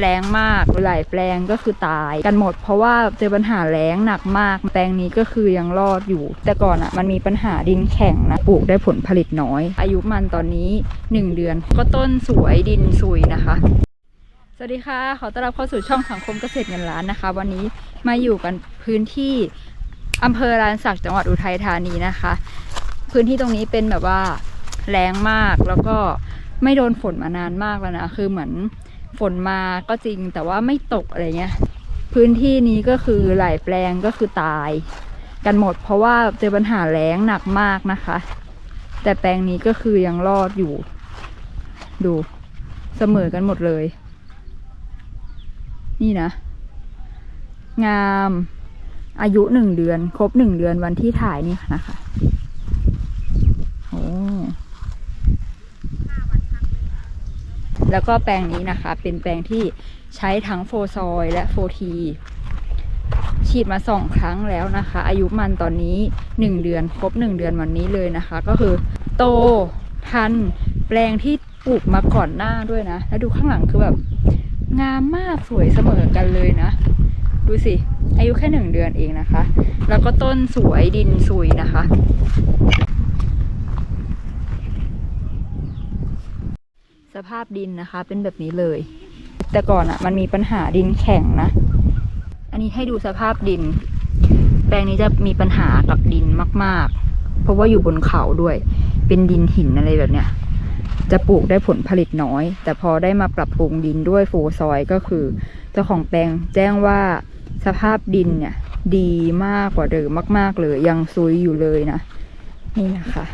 แรงมากหลายแปลงก็คือตายกันหมด เพราะว่าเจอปัญหาแล้งหนักมาก แปลงนี้ก็คือยังรอดอยู่ แต่ก่อนอะ่ะมันมีปัญหาดินแข็งนะปลูกได้ผลผลิตน้อย อายุมันตอนนี้ 1 เดือน ก็ต้นสวยดินซุยนะคะสวัสดีค่ะ ขอต้อนรับเข้าสู่ช่องสังคมเกษตรเงินล้านนะคะ วันนี้มาอยู่กันพื้นที่อำเภอลานสักจังหวัดอุทัยธานีนะคะ พื้นที่ตรงนี้เป็นแบบว่าแรงมากแล้วก็ไม่โดนฝนมานานมากแล้วนะ คือเหมือน ฝนมาก็จริงแต่ว่าไม่ตกอะไรเงี้ย พื้นที่นี้ก็คือหลายแปลงก็คือตาย กันหมดเพราะว่าเจอปัญหาแล้งหนักมากนะคะ แต่แปลงนี้ก็คือยังรอดอยู่ ดูเสมอกันหมดเลย นี่นะ งามอายุหนึ่งเดือน ครบหนึ่งเดือนวันที่ถ่ายนี่นะคะ โอ้ แล้วก็แปลงนี้นะคะ เป็นแปลงที่ใช้ทั้งโฟซอยและโฟทีฉีดมาสองครั้งแล้วนะคะ อายุมันตอนนี้หนึ่งเดือนครบหนึ่งเดือนวันนี้เลยนะคะ ก็คือโตทันแปลงที่ปลูกมาก่อนหน้าด้วยนะ แล้วดูข้างหลังคือแบบ งามมากสวยเสมอกันเลยนะ ดูสิ อายุแค่หนึ่งเดือนเองนะคะ แล้วก็ต้นสวยดินซุยนะคะ ภาพดินนะคะ เป็นแบบนี้เลย แต่ก่อนอะ่ะ มันมีปัญหาดินแข็งนะ อันนี้ให้ดูสภาพดิน แปลงนี้จะมีปัญหากับดินมาก ๆ เพราะว่าอยู่บนเขาด้วย เป็นดินหินอะไรแบบเนี้ยจะปลูกได้ผลผลิตน้อย แต่พอได้มาปรับปรุงดินด้วยโฟซอยก็คือ เจ้าของแปลงแจ้งว่าสภาพดินเนี่ย ดีมากกว่าเดิมมาก ๆ เลยยังซุยอยู่เลยนะ นี่นะคะ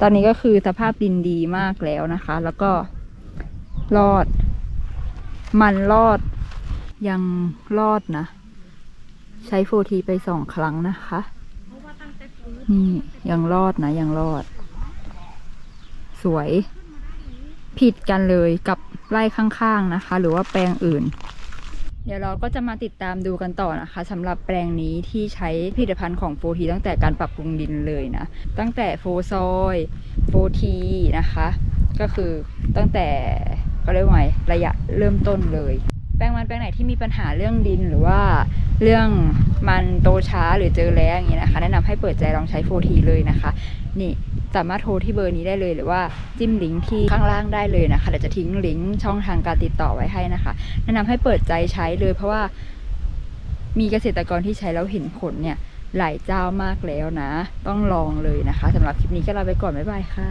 ตอนนี้ก็คือสภาพดินดีมากแล้วนะคะ แล้วก็รอด มันรอดยังรอดนะ ใช้โฟทีไปสองครั้งนะคะ นี่ยังรอดนะ ยังรอด สวย ผิดกันเลยกับไร่ข้างๆนะคะ หรือว่าแปลงอื่น เดี๋ยวเราก็จะมาติดตามดูกันต่อนะคะสำหรับแปลงนี้ที่ใช้ผลิตภัณฑ์ของโฟทีตั้งแต่การปรับปรุงดินเลยนะ ตั้งแต่โฟซอยโฟทีนะคะ ก็คือตั้งแต่ก็เรียกว่าระยะเริ่มต้นเลย แปลงมันแปลงไหนที่มีปัญหาเรื่องดินหรือว่าเรื่องมันโตช้าหรือเจอแล้งอย่างนี้นะคะ แนะนำให้เปิดใจลองใช้โฟทีเลยนะคะ นี่ สามารถโทรที่เบอร์นี้ได้เลยหรือว่าจิ้มลิงก์ที่ข้างล่างได้เลยนะคะเดี๋ยวจะทิ้งลิงก์ช่องทางการติดต่อไว้ให้นะคะ แนะนำให้เปิดใจใช้เลยเพราะว่ามีเกษตรกรที่ใช้แล้วเห็นผลเนี่ยหลายเจ้ามากแล้วนะ ต้องลองเลยนะคะสำหรับคลิปนี้ก็ลาไปก่อน บ๊ายบายค่ะ